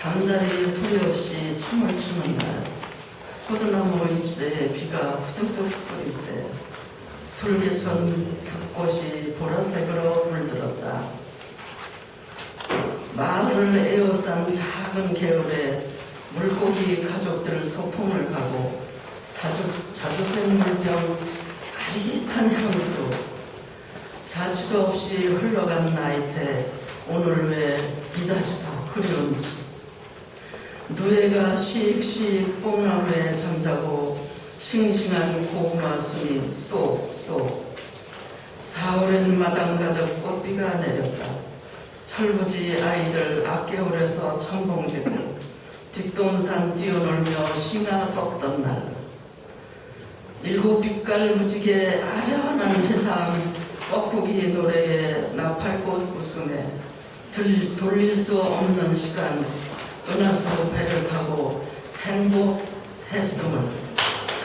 잠자리 소리 없이 춤을 추는 날 포도나무 잎새에 비가 뿌릴 때 솔개천 붓꽃이 보라색으로 물들었다. 마을을 에워싼 작은 개울에 물고기 가족들 소풍을 가고 자주, 자주색 물병 아릿한 향수 자주도 없이 흘러간 나이테 오늘 왜 이다지도 그리운지 누에가 쉬익쉬익 뽕나무에 잠자고 싱싱한 고구마 순이 쏙쏙. 사오랜 마당 가득 꽃비가 내렸다. 철부지 아이들 앞개울에서 첨벙대고 뒷동산 뛰어놀며 싱아 꺾던 날. 일곱 빛깔 무지개 아련한 회상 뻐꾸기 노래에 나팔꽃 웃음에 들, 돌릴 수 없는 시간 은하수 and has done.